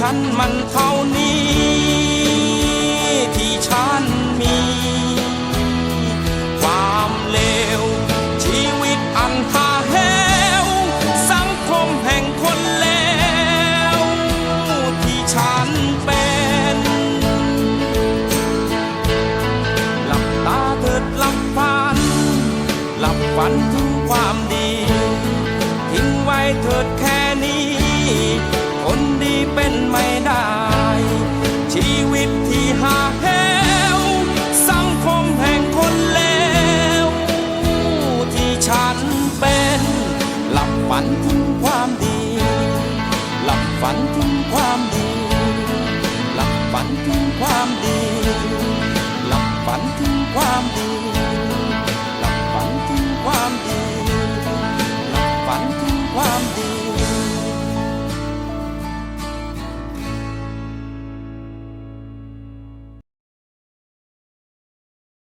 ฉันมันเท่านี้ ที่ฉันมี ความเลว ชีวิตอันหาเหวสังคมแห่งคนเลวที่ฉันเป็นหลับตาเถิดหลับฝัน หลับฝันถึงความ ฝันถึงความดี หลับฝันถึงความดี หลับฝันถึงความดี หลับฝันถึงความดี